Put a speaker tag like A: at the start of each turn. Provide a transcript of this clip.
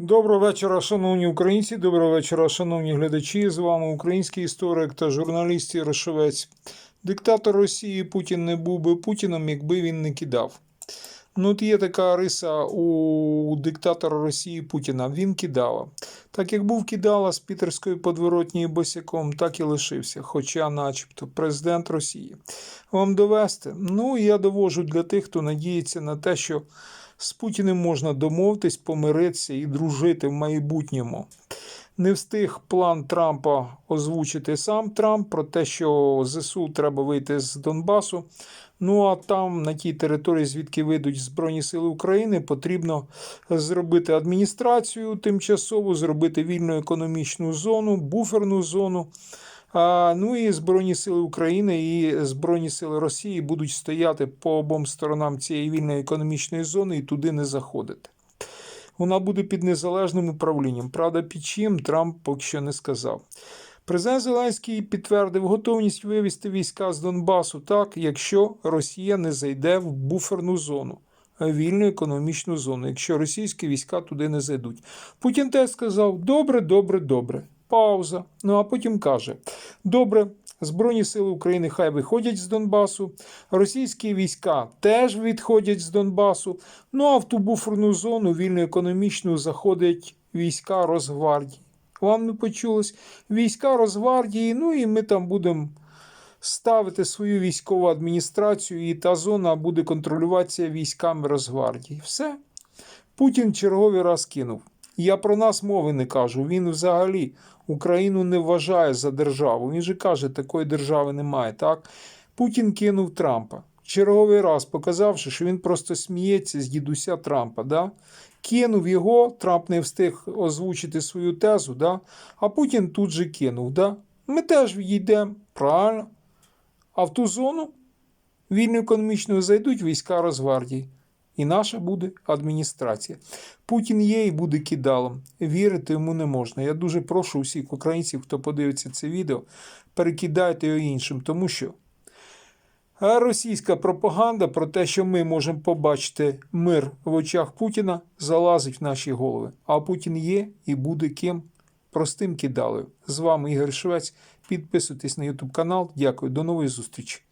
A: Доброго вечора, шановні українці. Доброго вечора, шановні глядачі. З вами український історик та журналіст Ярошовець. Диктатор Росії Путін не був би Путіном, якби він не кидав. Ну, от є така риса у диктатора Росії Путіна. Він кидала. Так як був кидала з Пітерської подворотні босяком, так і лишився, хоча, начебто, президент Росії. Вам довести? Ну, я довожу для тих, хто надіється на те, що з Путіним можна домовитись, помиритися і дружити в майбутньому. Не встиг план Трампа озвучити сам Трамп про те, що ЗСУ треба вийти з Донбасу. Ну а там, на тій території, звідки вийдуть Збройні Сили України, потрібно зробити адміністрацію тимчасову, зробити вільну економічну зону, буферну зону. А, ну і Збройні Сили України і Збройні Сили Росії будуть стояти по обом сторонам цієї вільної економічної зони і туди не заходити. Вона буде під незалежним управлінням. Правда, під чим Трамп поки що не сказав. Президент Зеленський підтвердив готовність вивести війська з Донбасу так, якщо Росія не зайде в буферну зону, вільну економічну зону, якщо російські війська туди не зайдуть. Путін теж сказав: добре, добре, добре. Пауза. Ну а потім каже: Добре, Збройні сили України хай виходять з Донбасу, російські війська теж відходять з Донбасу. Ну а в ту буферну зону вільну економічну заходять війська Росгвардії. Вам не почулось? Війська Росгвардії, ну і ми там будемо ставити свою військову адміністрацію, і та зона буде контролюватися військами Росгвардії. Все. Путін черговий раз кинув. Я про нас мови не кажу. Він взагалі Україну не вважає за державу. Він же каже, такої держави немає. Так? Путін кинув Трампа. Черговий раз показавши, що він просто сміється з дідуся Трампа. Да? Кинув його, Трамп не встиг озвучити свою тезу, да? а Путін тут же кинув. Да? Ми теж відійдемо, правильно. А в ту зону вільно економічно зайдуть війська Росгвардії. І наша буде адміністрація. Путін є і буде кидалом. Вірити йому не можна. Я дуже прошу усіх українців, хто подивиться це відео, перекидайте його іншим, тому що а російська пропаганда про те, що ми можемо побачити мир в очах Путіна, залазить в наші голови. А Путін є і буде ким простим кидалою. З вами Ігор Швець. Підписуйтесь на YouTube канал. Дякую, до нової зустрічі.